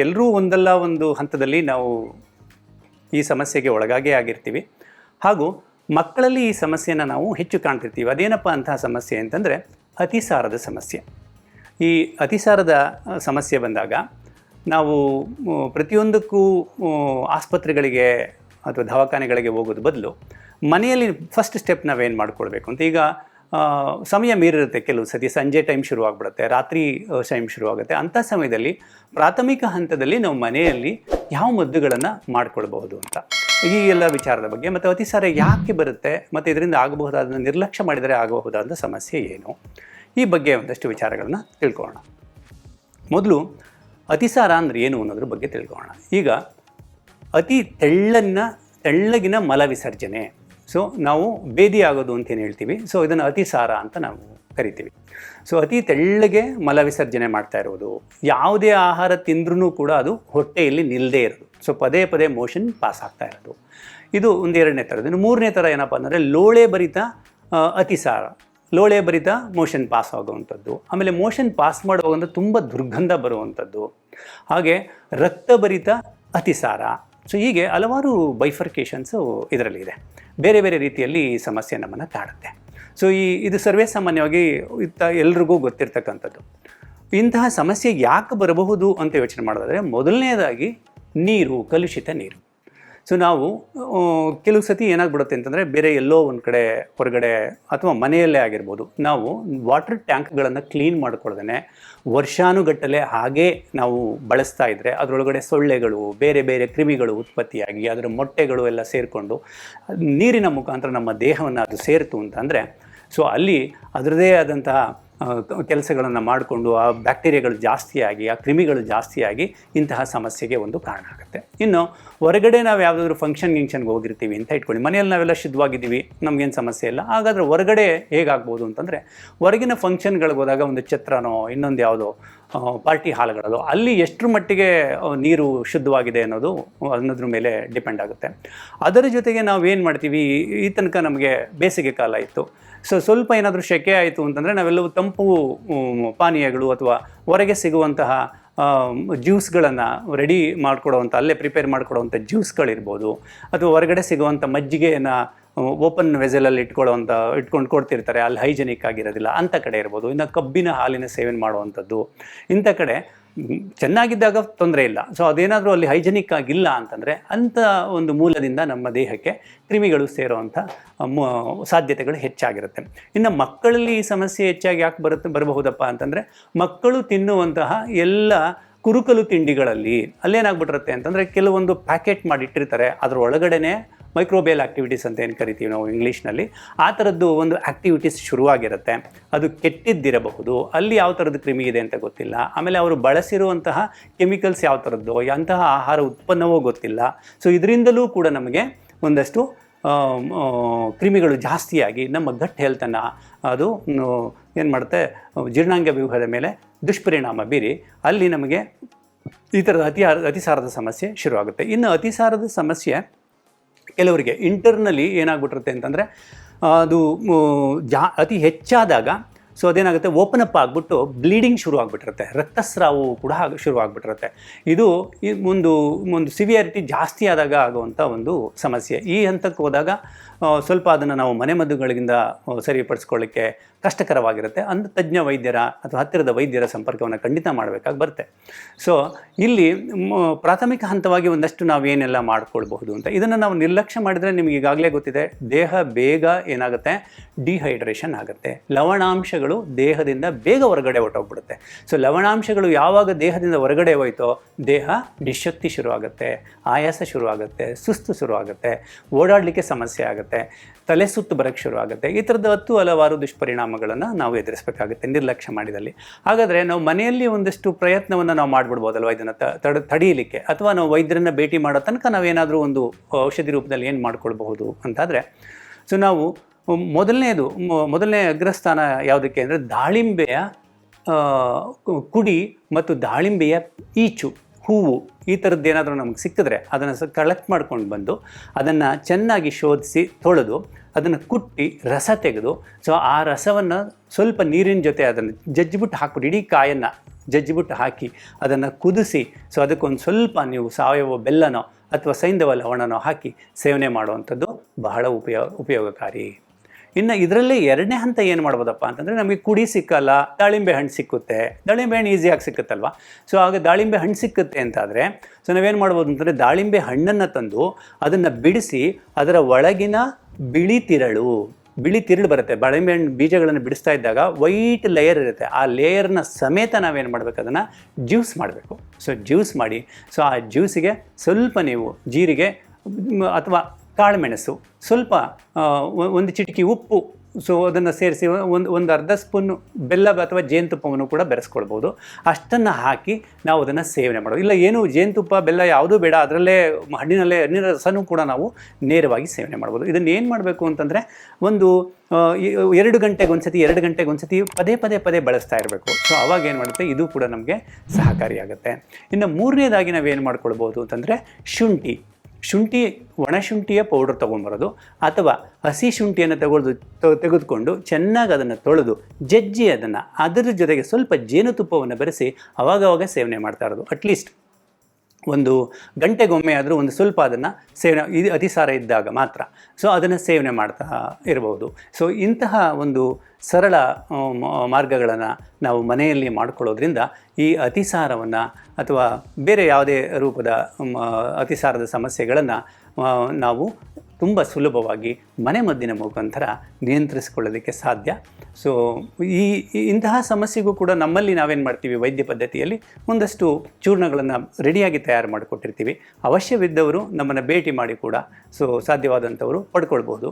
ಎಲ್ಲರೂ ಒಂದಲ್ಲ ಒಂದು ಹಂತದಲ್ಲಿ ನಾವು ಈ ಸಮಸ್ಯೆಗೆ ಒಳಗಾಗೇ ಆಗಿರ್ತೀವಿ. ಹಾಗೂ ಮಕ್ಕಳಲ್ಲಿ ಈ ಸಮಸ್ಯೆಯನ್ನು ನಾವು ಹೆಚ್ಚು ಕಾಣ್ತಿರ್ತೀವಿ. ಅದೇನಪ್ಪ ಅಂತಹ ಸಮಸ್ಯೆ ಅಂತಂದರೆ ಅತಿಸಾರದ ಸಮಸ್ಯೆ. ಈ ಅತಿಸಾರದ ಸಮಸ್ಯೆ ಬಂದಾಗ ನಾವು ಪ್ರತಿಯೊಂದಕ್ಕೂ ಆಸ್ಪತ್ರೆಗಳಿಗೆ ಅಥವಾ ದವಾಖಾನೆಗಳಿಗೆ ಹೋಗೋದು ಬದಲು ಮನೆಯಲ್ಲಿ ಫಸ್ಟ್ ಸ್ಟೆಪ್ ನಾವೇನು ಮಾಡ್ಕೊಳ್ಬೇಕು ಅಂತ. ಈಗ ಸಮಯ ಮೀರಿರುತ್ತೆ ಕೆಲವು ಸತಿ. ಸಂಜೆ ಟೈಮ್ ಶುರುವಾಗ್ಬಿಡುತ್ತೆ ರಾತ್ರಿ ಟೈಮ್ ಶುರುವಾಗುತ್ತೆ ಅಂಥ ಸಮಯದಲ್ಲಿ ಪ್ರಾಥಮಿಕ ಹಂತದಲ್ಲಿ ನಾವು ಮನೆಯಲ್ಲಿ ಯಾವ ಮದ್ದುಗಳನ್ನು ಮಾಡಿಕೊಳ್ಬಹುದು ಅಂತ. ಈ ಎಲ್ಲ ವಿಚಾರದ ಬಗ್ಗೆ ಮತ್ತು ಅತಿಸಾರ ಯಾಕೆ ಬರುತ್ತೆ ಮತ್ತು ಇದರಿಂದ ಆಗಬಹುದಾದ ನಿರ್ಲಕ್ಷ್ಯ ಮಾಡಿದರೆ ಆಗಬಹುದಾದ ಸಮಸ್ಯೆ ಏನು? ಈ ಬಗ್ಗೆ ಒಂದಷ್ಟು ವಿಚಾರಗಳನ್ನು ತಿಳ್ಕೊಳ್ಳೋಣ. ಮೊದಲು ಅತಿಸಾರ ಅಂದರೆ ಏನು ಅನ್ನೋದ್ರ ಬಗ್ಗೆ ತಿಳ್ಕೊಳ್ಳೋಣ. ಈಗ ಅತಿ ತೆಳ್ಳನ್ನ, ತೆಳ್ಳಗಿನ ಮಲ ವಿಸರ್ಜನೆ ಸೊ ನಾವು ಬೇದಿ ಆಗೋದು ಅಂತ ಏನು ಹೇಳ್ತೀವಿ. ಸೊ ಇದನ್ನು ಅತಿಸಾರ ಅಂತ ನಾವು ಕರಿತೀವಿ. ಸೊ ಅತಿ ತೆಳ್ಳಗೆ ಮಲ ವಿಸರ್ಜನೆ ಮಾಡ್ತಾ ಇರೋದು. ಯಾವುದೇ ಆಹಾರ ತಿಂದ್ರೂ ಕೂಡ ಅದು ಹೊಟ್ಟೆಯಲ್ಲಿ ನಿಲ್ಲದೇ ಇರೋದು. ಸೊ ಪದೇ ಪದೇ ಮೋಷನ್ ಪಾಸ್ ಆಗ್ತಾ ಇರೋದು. ಇದು ಒಂದು ಎರಡನೇ ಥರದ್ದು. ಇನ್ನು ಮೂರನೇ ಥರ ಏನಪ್ಪ ಅಂದರೆ ಲೋಳೆ ಭರಿತ ಅತಿಸಾರ ಲೋಳೆ ಭರಿತ ಮೋಷನ್ ಪಾಸ್ ಆಗುವಂಥದ್ದು. ಆಮೇಲೆ ಮೋಷನ್ ಪಾಸ್ ಮಾಡುವಾಗ ತುಂಬ ದುರ್ಗಂಧ ಬರುವಂಥದ್ದು. ಹಾಗೆ ರಕ್ತಭರಿತ ಅತಿಸಾರ ಸೊ ಹೀಗೆ ಹಲವಾರು ಬೈಫರ್ಕೇಷನ್ಸು ಇದರಲ್ಲಿ ಇದೆ. ಬೇರೆ ಬೇರೆ ರೀತಿಯಲ್ಲಿ ಈ ಸಮಸ್ಯೆ ನಮ್ಮನ್ನು ಕಾಡುತ್ತೆ ಸೊ ಈ ಇದು ಸರ್ವೇ ಸಾಮಾನ್ಯವಾಗಿ ಇತ್ತ ಎಲ್ರಿಗೂ ಗೊತ್ತಿರ್ತಕ್ಕಂಥದ್ದು. ಇಂತಹ ಸಮಸ್ಯೆ ಯಾಕೆ ಬರಬಹುದು ಅಂತ ಯೋಚನೆ ಮಾಡೋದಾದರೆ, ಮೊದಲನೇದಾಗಿ ನೀರು, ಕಲುಷಿತ ನೀರು. ಸೊ ನಾವು ಕೆಲವು ಸತಿ ಏನಾಗ್ಬಿಡುತ್ತೆ ಅಂತಂದರೆ ಬೇರೆ ಎಲ್ಲೋ ಒಂದು ಕಡೆ ಹೊರಗಡೆ ಅಥವಾ ಮನೆಯಲ್ಲೇ ಆಗಿರ್ಬೋದು, ನಾವು ವಾಟರ್ ಟ್ಯಾಂಕ್ಗಳನ್ನು ಕ್ಲೀನ್ ಮಾಡ್ಕೊಳ್ದೇ ವರ್ಷಾನುಗಟ್ಟಲೆ ಹಾಗೇ ನಾವು ಬಳಸ್ತಾ ಇದ್ದರೆ ಅದರೊಳಗಡೆ ಸೊಳ್ಳೆಗಳು, ಬೇರೆ ಬೇರೆ ಕ್ರಿಮಿಗಳು ಉತ್ಪತ್ತಿಯಾಗಿ ಅದರ ಮೊಟ್ಟೆಗಳು ಎಲ್ಲ ಸೇರಿಕೊಂಡು ನೀರಿನ ಮುಖಾಂತರ ನಮ್ಮ ದೇಹವನ್ನು ಅದು ಸೇರಿತು ಅಂತಂದರೆ ಸೊ ಅಲ್ಲಿ ಅದರದೇ ಆದಂತಹ ಕೆಲಸಗಳನ್ನು ಮಾಡಿಕೊಂಡು ಆ ಬ್ಯಾಕ್ಟೀರಿಯಾಗಳು ಜಾಸ್ತಿಯಾಗಿ, ಆ ಕ್ರಿಮಿಗಳು ಜಾಸ್ತಿಯಾಗಿ ಇಂತಹ ಸಮಸ್ಯೆಗೆ ಒಂದು ಕಾರಣ ಆಗುತ್ತೆ. ಇನ್ನು ಹೊರಗಡೆ ನಾವು ಯಾವುದಾದ್ರೂ ಫಂಕ್ಷನ್ ಗಿಂಕ್ಷನ್ಗೆ ಹೋಗಿರ್ತೀವಿ ಅಂತ ಇಟ್ಕೊಳ್ಳಿ. ಮನೆಯಲ್ಲಿ ನಾವೆಲ್ಲ ಶುದ್ಧವಾಗಿದ್ದೀವಿ, ನಮಗೇನು ಸಮಸ್ಯೆ ಇಲ್ಲ. ಹಾಗಾದರೆ ಹೊರಗಡೆ ಹೇಗಾಗ್ಬೋದು ಅಂತಂದರೆ, ಹೊರಗಿನ ಫಂಕ್ಷನ್ಗಳಿಗೆ ಹೋದಾಗ ಒಂದು ಛತ್ರನೋ, ಇನ್ನೊಂದು ಯಾವುದೋ ಪಾರ್ಟಿ ಹಾಲ್ಗಳಲ್ಲೋ ಅಲ್ಲಿ ಎಷ್ಟರ ಮಟ್ಟಿಗೆ ನೀರು ಶುದ್ಧವಾಗಿದೆ ಅನ್ನೋದು, ಅನ್ನೋದ್ರ ಮೇಲೆ ಡಿಪೆಂಡ್ ಆಗುತ್ತೆ. ಅದರ ಜೊತೆಗೆ ನಾವು ಏನು ಮಾಡ್ತೀವಿ, ಈ ತನಕ ನಮಗೆ ಬೇಸಿಗೆ ಕಾಲ ಇತ್ತು. ಸೊ ಸ್ವಲ್ಪ ಏನಾದರೂ ಸೆಕೆ ಆಯಿತು ಅಂತಂದರೆ ನಾವೆಲ್ಲವೂ ತಂಪು ಪಾನೀಯಗಳು ಅಥವಾ ಹೊರಗೆ ಸಿಗುವಂತಹ ಜ್ಯೂಸ್ಗಳನ್ನು ರೆಡಿ ಮಾಡಿಕೊಡುವಂಥ ಅಲ್ಲೇ ಪ್ರಿಪೇರ್ ಮಾಡಿಕೊಡುವಂಥ ಜ್ಯೂಸ್ಗಳಿರ್ಬೋದು. ಅಥವಾ ಹೊರಗಡೆ ಸಿಗುವಂಥ ಮಜ್ಜಿಗೆಯನ್ನು ಓಪನ್ ವೆಸಲಲ್ಲಿ ಇಟ್ಕೊಳ್ಳುವಂಥ ಇಟ್ಕೊಂಡು ಕೊಡ್ತಿರ್ತಾರೆ. ಅಲ್ಲಿ ಹೈಜೆನಿಕ್ ಆಗಿರೋದಿಲ್ಲ. ಅಂಥ ಕಡೆ ಇರ್ಬೋದು. ಇನ್ನು ಕಬ್ಬಿನ ಹಾಲಿನ ಸೇವನೆ ಮಾಡುವಂಥದ್ದು. ಇಂಥ ಕಡೆ ಚೆನ್ನಾಗಿದ್ದಾಗ ತೊಂದರೆ ಇಲ್ಲ. ಸೊ ಅದೇನಾದರೂ ಅಲ್ಲಿ ಹೈಜೆನಿಕ್ ಆಗಿಲ್ಲ ಅಂತಂದರೆ ಅಂಥ ಒಂದು ಮೂಲದಿಂದ ನಮ್ಮ ದೇಹಕ್ಕೆ ಕ್ರಿಮಿಗಳು ಸೇರುವಂಥ ಸಾಧ್ಯತೆಗಳು ಹೆಚ್ಚಾಗಿರುತ್ತೆ. ಇನ್ನು ಮಕ್ಕಳಲ್ಲಿ ಈ ಸಮಸ್ಯೆ ಹೆಚ್ಚಾಗಿ ಯಾಕೆ ಬರುತ್ತೆ, ಬರಬಹುದಪ್ಪ ಅಂತಂದರೆ ಮಕ್ಕಳು ತಿನ್ನುವಂತಹ ಎಲ್ಲ ಕುರುಕಲು ತಿಂಡಿಗಳಲ್ಲಿ ಅಲ್ಲೇನಾಗ್ಬಿಟ್ಟಿರುತ್ತೆ ಅಂತಂದರೆ ಕೆಲವೊಂದು ಪ್ಯಾಕೆಟ್ ಮಾಡಿಟ್ಟಿರ್ತಾರೆ. ಅದರ ಒಳಗಡೆನೆ ಮೈಕ್ರೋಬೇಲ್ ಆಕ್ಟಿವಿಟೀಸ್ ಅಂತ ಏನು ಕರಿತೀವಿ ನಾವು ಇಂಗ್ಲೀಷ್ನಲ್ಲಿ, ಆ ಥರದ್ದು ಒಂದು ಆ್ಯಕ್ಟಿವಿಟೀಸ್ ಶುರುವಾಗಿರುತ್ತೆ. ಅದು ಕೆಟ್ಟಿದ್ದಿರಬಹುದು, ಅಲ್ಲಿ ಯಾವ ಥರದ್ದು ಕ್ರಿಮಿ ಇದೆ ಅಂತ ಗೊತ್ತಿಲ್ಲ. ಆಮೇಲೆ ಅವರು ಬಳಸಿರುವಂತಹ ಕೆಮಿಕಲ್ಸ್ ಯಾವ ಥರದ್ದು ಅಂತಹ ಆಹಾರ ಉತ್ಪನ್ನವೋ ಗೊತ್ತಿಲ್ಲ. ಸೊ ಇದರಿಂದಲೂ ಕೂಡ ನಮಗೆ ಒಂದಷ್ಟು ಕ್ರಿಮಿಗಳು ಜಾಸ್ತಿಯಾಗಿ ನಮ್ಮ ಗಟ್ ಹೆಲ್ತನ್ನು ಅದು ಏನು ಮಾಡುತ್ತೆ, ಜೀರ್ಣಾಂಗ ವ್ಯೂಹದ ಮೇಲೆ ದುಷ್ಪರಿಣಾಮ ಬೀರಿ, ಅಲ್ಲಿ ನಮಗೆ ಈ ಥರದ ಅತಿ ಅತಿಸಾರದ ಸಮಸ್ಯೆ ಶುರುವಾಗುತ್ತೆ. ಇನ್ನು ಅತಿಸಾರದ ಸಮಸ್ಯೆ ಕೆಲವರಿಗೆ ಇಂಟರ್ನಲಿ ಏನಾಗ್ಬಿಟ್ಟಿರುತ್ತೆ ಅಂತಂದರೆ ಅದು ಜಾ ಅತಿ ಹೆಚ್ಚಾದಾಗ ಸೊ ಅದೇನಾಗುತ್ತೆ? ಓಪನ್ ಅಪ್ ಆಗಿಬಿಟ್ಟು ಬ್ಲೀಡಿಂಗ್ ಶುರು ಆಗಿಬಿಟ್ಟಿರುತ್ತೆ. ರಕ್ತಸ್ರಾವು ಕೂಡ ಶುರು ಆಗಿಬಿಟ್ಟಿರುತ್ತೆ. ಇದು ಒಂದು ಒಂದು ಸಿವಿಯಾರಿಟಿ ಜಾಸ್ತಿ ಆದಾಗ ಆಗುವಂಥ ಒಂದು ಸಮಸ್ಯೆ. ಈ ಹಂತಕ್ಕೆ ಹೋದಾಗ ಸ್ವಲ್ಪ ಅದನ್ನು ನಾವು ಮನೆಮದ್ದುಗಳಿಂದ ಸರಿಪಡಿಸ್ಕೊಳ್ಳಿಕ್ಕೆ ಕಷ್ಟಕರವಾಗಿರುತ್ತೆ. ಅಂದು ತಜ್ಞ ವೈದ್ಯರ ಅಥವಾ ಹತ್ತಿರದ ವೈದ್ಯರ ಸಂಪರ್ಕವನ್ನು ಖಂಡಿತ ಮಾಡಬೇಕಾಗಿ ಬರುತ್ತೆ. ಸೊ ಇಲ್ಲಿ ಪ್ರಾಥಮಿಕ ಹಂತವಾಗಿ ಒಂದಷ್ಟು ನಾವು ಏನೆಲ್ಲ ಮಾಡ್ಕೊಳ್ಬಹುದು ಅಂತ. ಇದನ್ನು ನಾವು ನಿರ್ಲಕ್ಷ್ಯ ಮಾಡಿದರೆ ನಿಮಗೆ ಈಗಾಗಲೇ ಗೊತ್ತಿದೆ. ದೇಹ ಬೇಗ ಏನಾಗುತ್ತೆ? ಡಿಹೈಡ್ರೇಷನ್ ಆಗುತ್ತೆ. ಲವಣಾಂಶಗಳು ದೇಹದಿಂದ ಬೇಗ ಹೊರಗಡೆ ಹೊಟ್ಟೋಗ್ಬಿಡುತ್ತೆ ಸೊ ಲವಣಾಂಶಗಳು ಯಾವಾಗ ದೇಹದಿಂದ ಹೊರಗಡೆ ಹೋಯ್ತೋ, ದೇಹ ನಿಶಕ್ತಿ ಶುರುವಾಗುತ್ತೆ, ಆಯಾಸ ಶುರುವಾಗುತ್ತೆ, ಸುಸ್ತು ಶುರುವಾಗುತ್ತೆ, ಓಡಾಡಲಿಕ್ಕೆ ಸಮಸ್ಯೆ ಆಗುತ್ತೆ, ತಲೆ ಸುತ್ತು ಬರೋಕ್ಕೆ ಶುರುವಾಗುತ್ತೆ. ಈ ಥರದ ಹತ್ತು ಹಲವಾರು ದುಷ್ಪರಿಣಾಮಗಳನ್ನು ನಾವು ಎದುರಿಸಬೇಕಾಗುತ್ತೆ ನಿರ್ಲಕ್ಷ್ಯ ಮಾಡಿದಲ್ಲಿ. ಹಾಗಾದರೆ ನಾವು ಮನೆಯಲ್ಲಿ ಒಂದಷ್ಟು ಪ್ರಯತ್ನವನ್ನು ನಾವು ಮಾಡಿಬಿಡ್ಬೋದಲ್ವ ಇದನ್ನು ತಡ, ತಡೆಯಲಿಕ್ಕೆ? ಅಥವಾ ನಾವು ವೈದ್ಯರನ್ನ ಭೇಟಿ ಮಾಡೋ ತನಕ ನಾವೇನಾದರೂ ಒಂದು ಔಷಧಿ ರೂಪದಲ್ಲಿ ಏನು ಮಾಡ್ಕೊಳ್ಬಹುದು ಅಂತಾದರೆ, ಸೊ, ನಾವು ಮೊದಲನೇದು ಮೊದಲನೇ ಅಗ್ರಸ್ಥಾನ ಯಾವುದಕ್ಕೆ ಅಂದರೆ ದಾಳಿಂಬೆಯ ಕುಡಿ ಮತ್ತು ದಾಳಿಂಬೆಯ ಈಚು, ಹೂವು, ಈ ಥರದ್ದು ಏನಾದರೂ ನಮಗೆ ಸಿಕ್ಕಿದ್ರೆ ಅದನ್ನು ಕಲೆಕ್ಟ್ ಮಾಡ್ಕೊಂಡು ಬಂದು ಅದನ್ನು ಚೆನ್ನಾಗಿ ಶೋಧಿಸಿ ತೊಳೆದು ಅದನ್ನು ಕುಟ್ಟಿ ರಸ ತೆಗೆದು ಸೊ ಆ ರಸವನ್ನು ಸ್ವಲ್ಪ ನೀರಿನ ಜೊತೆ ಅದನ್ನು ಜಜ್ಜಿಬಿಟ್ಟು ಹಾಕ್ಬಿಟ್ಟು, ಇಡೀ ಕಾಯನ್ನು ಜಜ್ಜಿಬಿಟ್ಟು ಹಾಕಿ ಅದನ್ನು ಕುದಿಸಿ ಸೊ ಅದಕ್ಕೊಂದು ಸ್ವಲ್ಪ ನೀವು ಸಾವಯವ ಬೆಲ್ಲನೋ ಅಥವಾ ಸೈಂಧವ ಲವಣನೋ ಹಾಕಿ ಸೇವನೆ ಮಾಡುವಂಥದ್ದು ಬಹಳ ಉಪಯೋಗ ಉಪಯೋಗಕಾರಿ. ಇನ್ನು ಇದರಲ್ಲಿ ಎರಡನೇ ಹಂತ ಏನು ಮಾಡ್ಬೋದಪ್ಪ ಅಂತಂದರೆ ನಮಗೆ ಕುಡಿ ಸಿಕ್ಕಲ್ಲ, ದಾಳಿಂಬೆ ಹಣ್ಣು ಸಿಕ್ಕುತ್ತೆ. ದಾಳಿಂಬೆ ಹಣ್ಣು ಈಸಿಯಾಗಿ ಸಿಕ್ಕುತ್ತಲ್ವ? ಸೊ ಆಗ ದಾಳಿಂಬೆ ಹಣ್ಣು ಸಿಕ್ಕುತ್ತೆ ಅಂತಾದರೆ ಸೊ ನಾವೇನು ಮಾಡ್ಬೋದು ಅಂತಂದರೆ ದಾಳಿಂಬೆ ಹಣ್ಣನ್ನು ತಂದು ಅದನ್ನು ಬಿಡಿಸಿ ಅದರ ಒಳಗಿನ ಬಿಳಿ ತಿರಳು, ಬಿಳಿ ತಿರುಳು ಬರುತ್ತೆ. ಬಾಳೆಂಬೆ ಹಣ್ಣು ಬೀಜಗಳನ್ನು ಬಿಡಿಸ್ತಾ ಇದ್ದಾಗ ವೈಟ್ ಲೇಯರ್ ಇರುತ್ತೆ. ಆ ಲೇಯರ್ನ ಸಮೇತ ನಾವೇನು ಮಾಡಬೇಕು? ಅದನ್ನು ಜ್ಯೂಸ್ ಮಾಡಬೇಕು. ಸೊ ಜ್ಯೂಸ್ ಮಾಡಿ ಸೊ ಆ ಜ್ಯೂಸಿಗೆ ಸ್ವಲ್ಪ ನೀವು ಜೀರಿಗೆ, ಅಥವಾ ಕಾಳುಮೆಣಸು, ಸ್ವಲ್ಪ ಒಂದು ಚಿಟಿಕೆ ಉಪ್ಪು, ಸೊ ಅದನ್ನು ಸೇರಿಸಿ ಒಂದು ಒಂದು ಅರ್ಧ ಸ್ಪೂನ್ ಬೆಲ್ಲ ಅಥವಾ ಜೇನುತುಪ್ಪವನ್ನು ಕೂಡ ಬೆರೆಸ್ಕೊಳ್ಬೋದು. ಅಷ್ಟನ್ನು ಹಾಕಿ ನಾವು ಅದನ್ನು ಸೇವನೆ ಮಾಡೋದು. ಇಲ್ಲ, ಏನು ಜೇನುತುಪ್ಪ, ಬೆಲ್ಲ ಯಾವುದೂ ಬೇಡ, ಅದರಲ್ಲೇ ಹಣ್ಣಿನಲ್ಲೇ ಹಣ್ಣಿನ ರಸನೂ ಕೂಡ ನಾವು ನೇರವಾಗಿ ಸೇವನೆ ಮಾಡ್ಬೋದು. ಇದನ್ನು ಏನು ಮಾಡಬೇಕು ಅಂತಂದರೆ, ಒಂದು ಎರಡು ಗಂಟೆಗೆ ಒಂದ್ಸತಿ, ಎರಡು ಗಂಟೆಗೆ ಒಂದ್ಸತಿ ಪದೇ ಪದೇ ಪದೇ ಬಳಸ್ತಾ ಇರಬೇಕು. ಸೊ ಅವಾಗ ಏನು ಮಾಡುತ್ತೆ, ಇದು ಕೂಡ ನಮಗೆ ಸಹಕಾರಿಯಾಗುತ್ತೆ. ಇನ್ನು ಮೂರನೇದಾಗಿ ನಾವೇನು ಮಾಡ್ಕೊಳ್ಬೋದು ಅಂತಂದರೆ, ಶುಂಠಿ. ಶುಂಠಿ ಒಣಶುಂಠಿಯ ಪೌಡರ್ ತೊಗೊಂಬರೋದು ಅಥವಾ ಹಸಿ ಶುಂಠಿಯನ್ನು ತಗೊಳ್ದು ತೆಗೆದುಕೊಂಡು ಚೆನ್ನಾಗಿ ಅದನ್ನು ತೊಳೆದು ಜಜ್ಜಿ ಅದನ್ನು ಅದರ ಜೊತೆಗೆ ಸ್ವಲ್ಪ ಜೇನುತುಪ್ಪವನ್ನು ಬೆರೆಸಿ ಅವಾಗವಾಗ ಸೇವನೆ ಮಾಡ್ತಾ ಇರೋದು. ಅಟ್ಲೀಸ್ಟ್ ಒಂದು ಗಂಟೆಗೊಮ್ಮೆ ಆದರೂ ಒಂದು ಸ್ವಲ್ಪ ಅದನ್ನು ಸೇವನೆ, ಇದು ಅತಿಸಾರ ಇದ್ದಾಗ ಮಾತ್ರ. ಸೊ ಅದನ್ನು ಸೇವನೆ ಮಾಡ್ತಾ ಇರಬಹುದು. ಸೊ ಇಂತಹ ಒಂದು ಸರಳ ಮಾರ್ಗಗಳನ್ನು ನಾವು ಮನೆಯಲ್ಲಿ ಮಾಡ್ಕೊಳ್ಳೋದ್ರಿಂದ ಈ ಅತಿಸಾರವನ್ನು ಅಥವಾ ಬೇರೆ ಯಾವುದೇ ರೂಪದ ಅತಿಸಾರದ ಸಮಸ್ಯೆಗಳನ್ನು ನಾವು ತುಂಬ ಸುಲಭವಾಗಿ ಮನೆ ಮದ್ದಿನ ಮುಖಾಂತರ ನಿಯಂತ್ರಿಸಿಕೊಳ್ಳೋದಕ್ಕೆ ಸಾಧ್ಯ. ಸೊ ಈ ಇಂತಹ ಸಮಸ್ಯೆಗೂ ಕೂಡ ನಮ್ಮಲ್ಲಿ ನಾವೇನು ಮಾಡ್ತೀವಿ? ವೈದ್ಯ ಪದ್ಧತಿಯಲ್ಲಿ ಒಂದಷ್ಟು ಚೂರ್ಣಗಳನ್ನು ರೆಡಿಯಾಗಿ ತಯಾರು ಮಾಡಿಕೊಟ್ಟಿರ್ತೀವಿ. ಅವಶ್ಯವಿದ್ದವರು ನಮ್ಮನ್ನು ಭೇಟಿ ಮಾಡಿ ಕೂಡ ಸೊ ಸಾಧ್ಯವಾದಂಥವರು ಪಡ್ಕೊಳ್ಬೋದು.